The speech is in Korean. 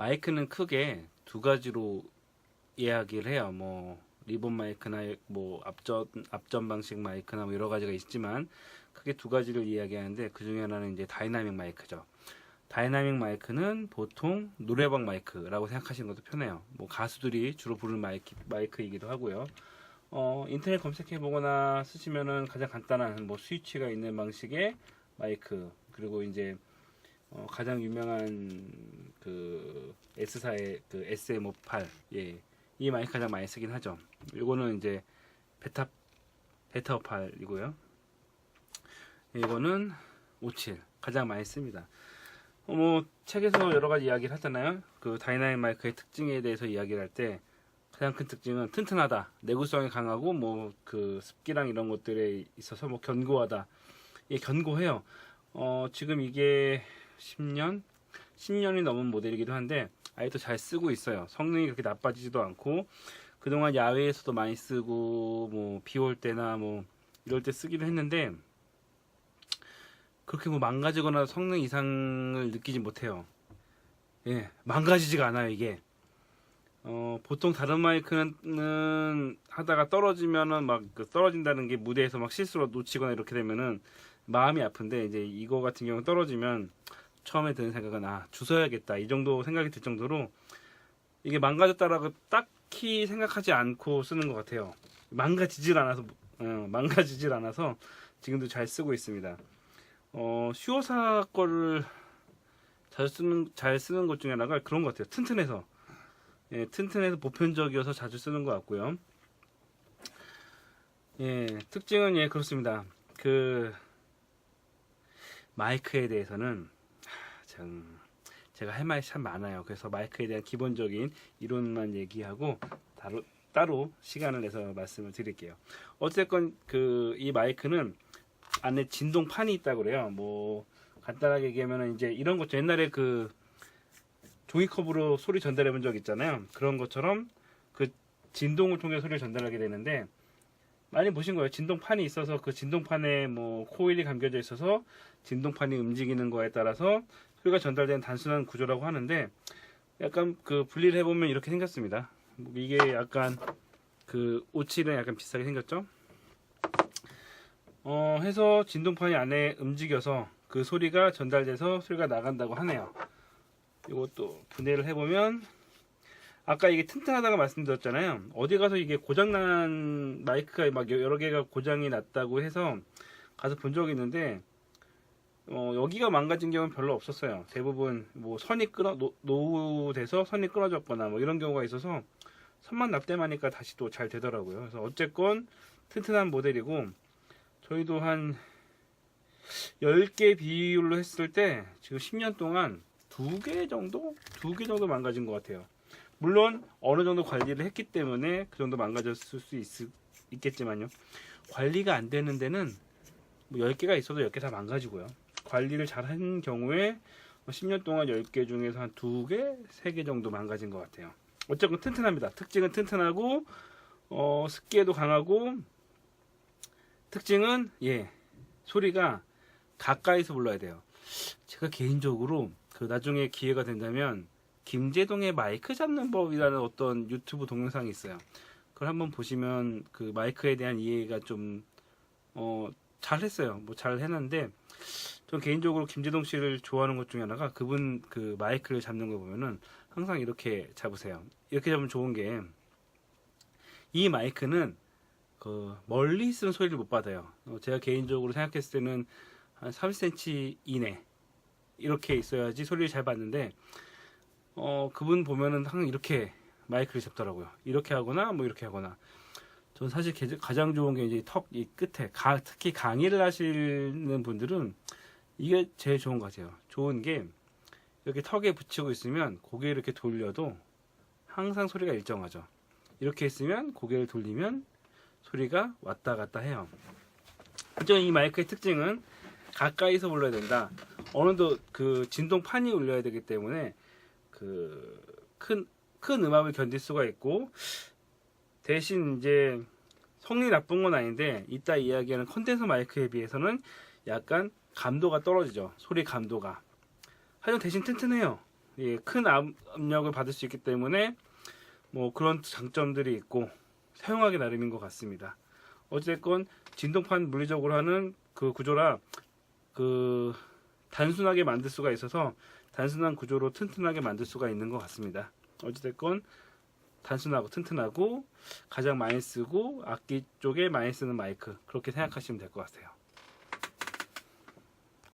마이크는 크게 두 가지로 이야기를 해요. 뭐 리본 마이크나 뭐 앞전 앞전 방식 마이크나 뭐 여러 가지가 있지만 크게 두 가지를 이야기하는데 그 중에 하나는 이제 다이나믹 마이크죠. 다이나믹 마이크는 보통 노래방 마이크라고 생각하시는 것도 편해요. 뭐 가수들이 주로 부르는 마이크, 마이크이기도 하고요. 어, 인터넷 검색해 보거나 쓰시면은 가장 간단한 뭐 스위치가 있는 방식의 마이크 그리고 이제 어, 가장 유명한 그 S사의 그 SM58 예. 이 마이크 가장 많이 쓰긴 하죠. 이거는 이제 베타 베타 58이고요. 이거는 57 가장 많이 씁니다. 어, 뭐 책에서 여러 가지 이야기를 하잖아요. 그 다이나믹 마이크의 특징에 대해서 이야기를 할 때 가장 큰 특징은 튼튼하다, 내구성이 강하고 뭐 그 습기랑 이런 것들에 있어서 뭐 견고하다. 예, 견고해요. 어, 지금 이게 10년, 10년이 넘은 모델이기도 한데 아직도 잘 쓰고 있어요. 성능이 그렇게 나빠지지도 않고 그동안 야외에서도 많이 쓰고 뭐 비 올 때나 뭐 이럴 때 쓰기도 했는데 그렇게 뭐 망가지거나 성능 이상을 느끼지 못해요. 예, 망가지지가 않아요, 이게. 어, 보통 다른 마이크는 하다가 떨어지면은 막그 떨어진다는 게 무대에서 막 실수로 놓치거나 이렇게 되면은 마음이 아픈데 이제 이거 같은 경우는 떨어지면 처음에 드는 생각은 아, 주워야겠다. 이 정도 생각이 들 정도로 이게 망가졌다라고 딱히 생각하지 않고 쓰는 것 같아요. 망가지질 않아서, 어, 망가지질 않아서 지금도 잘 쓰고 있습니다. 어, 슈어사 거를 잘 쓰는, 잘 쓰는 것 중에 하나가 그런 것 같아요. 튼튼해서. 예, 튼튼해서 보편적이어서 자주 쓰는 것 같고요. 예, 특징은 예, 그렇습니다. 그, 마이크에 대해서는, 하, 참, 제가 할 말이 참 많아요. 그래서 마이크에 대한 기본적인 이론만 얘기하고, 따로, 따로 시간을 내서 말씀을 드릴게요. 어쨌건, 그, 이 마이크는 안에 진동판이 있다고 그래요. 뭐, 간단하게 얘기하면 이제 이런 것죠. 옛날에 그, 종이컵으로 소리 전달해 본 적 있잖아요. 그런 것처럼 그 진동을 통해 소리를 전달하게 되는데 많이 보신 거예요. 진동판이 있어서 그 진동판에 뭐 코일이 감겨져 있어서 진동판이 움직이는 거에 따라서 소리가 전달되는 단순한 구조라고 하는데 약간 그 분리를 해보면 이렇게 생겼습니다. 이게 약간 그 57은 약간 비슷하게 생겼죠. 어 해서 진동판이 안에 움직여서 그 소리가 전달돼서 소리가 나간다고 하네요. 이것도 분해를 해보면 아까 이게 튼튼하다고 말씀드렸잖아요. 어디 가서 이게 고장난 마이크가 막 여러 개가 고장이 났다고 해서 가서 본 적이 있는데 어, 여기가 망가진 경우는 별로 없었어요. 대부분 뭐 선이 끊어 노, 노후돼서 선이 끊어졌거나 뭐 이런 경우가 있어서 선만 납땜하니까 다시 또 잘 되더라고요. 그래서 어쨌건 튼튼한 모델이고 저희도 한 10개 비율로 했을 때 지금 10년 동안 두개 정도? 두개 정도 망가진 것 같아요. 물론 어느 정도 관리를 했기 때문에 그 정도 망가졌을 수 있, 있겠지만요. 관리가 안 되는 데는 뭐 10개가 있어도 10개 다 망가지고요. 관리를 잘 한 경우에 10년 동안 10개 중에서 한 2개, 3개 정도 망가진 것 같아요. 어쨌건 튼튼합니다. 특징은 튼튼하고 어, 습기에도 강하고 특징은 예 소리가 가까이서 불러야 돼요. 제가 개인적으로 그 나중에 기회가 된다면 김재동의 마이크 잡는 법이라는 어떤 유튜브 동영상이 있어요. 그걸 한번 보시면 그 마이크에 대한 이해가 좀 어, 잘했어요. 뭐잘 해놨는데 전 개인적으로 김재동 씨를 좋아하는 것 중에 하나가 그분 그 마이크를 잡는 거 보면은 항상 이렇게 잡으세요. 이렇게 잡으면 좋은 게 이 마이크는 그 멀리 있으면 소리를 못 받아요. 어, 제가 개인적으로 생각했을 때는 한 3cm 이내 이렇게 있어야지 소리를 잘 받는데 어 그분 보면은 항상 이렇게 마이크를 잡더라고요. 이렇게 하거나 뭐 이렇게 하거나. 전 사실 게- 가장 좋은 게 이제 턱 이 끝에 가, 특히 강의를 하시는 분들은 이게 제일 좋은 것 같아요. 좋은 게 이렇게 턱에 붙이고 있으면 고개를 이렇게 돌려도 항상 소리가 일정하죠. 이렇게 있으면 고개를 돌리면 소리가 왔다 갔다 해요. 이 마이크의 특징은 가까이서 불러야 된다. 어느 정도 그 진동판이 울려야 되기 때문에 그 큰 큰 음압을 견딜 수가 있고 대신 이제 성능이 나쁜 건 아닌데 이따 이야기하는 컨덴서 마이크에 비해서는 약간 감도가 떨어지죠. 소리 감도가. 하지만 대신 튼튼해요. 예, 큰 압- 압력을 받을 수 있기 때문에 뭐 그런 장점들이 있고 사용하기 나름인 것 같습니다. 어쨌건 진동판 물리적으로 하는 그 구조라 그 단순하게 만들 수가 있어서 단순한 구조로 튼튼하게 만들 수가 있는 것 같습니다. 어찌됐건 단순하고 튼튼하고 가장 많이 쓰고 악기 쪽에 많이 쓰는 마이크 그렇게 생각하시면 될 것 같아요.